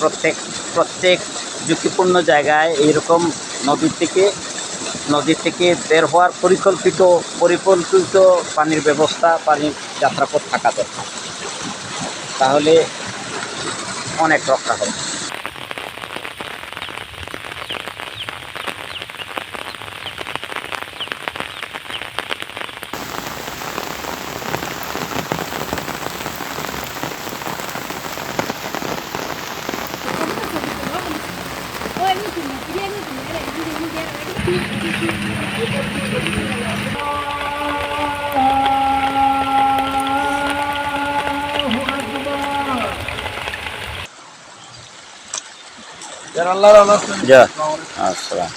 প্রত্যেক প্রত্যেক ঝুঁকিপূর্ণ জায়গায় এইরকম নদীর থেকে নদী থেকে বের হওয়ার পরিকল্পিত পরিকল্পিত পানির ব্যবস্থা, পানির যাত্রাপথ থাকা দরকার। তাহলে অনেক রক্ষা হবে। Ya Allah razı olsun. Ya. Assalam.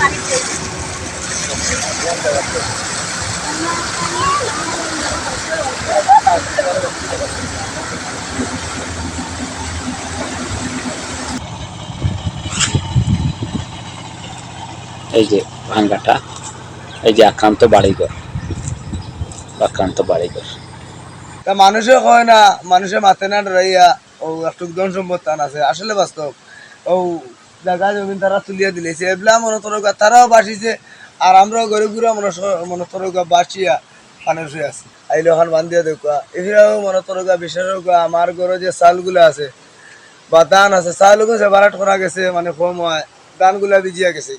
এই যে ভাঙ্গাটা, এই যে আক্রান্ত বাড়িঘর আক্রান্ত বাড়িঘর। তা মানুষে কয় না, মানুষে মাথে না ডরাইয়া, ও একটু ধন সম্পদ আছে। আসলে বাস্তব, ও জায়গা জমিন তারা তুলিয়া দিলেছে এবলা মনে তরকা তারাও বাসিছে আর আমরাও গরু গুড়া মনে মনে তরকা বাসিয়া পানের শুয়ে আছে। আইলে ওখান বান্ধিয়া দেখুয়া। এফিরাও মনে তরকা বিশেষ আমার ঘরে যে চালগুলো আছে, বা ধান আছে, চালগুলো বারাট করা গেছে মানে কম হয়, ধানগুলা ভিজিয়া গেছে।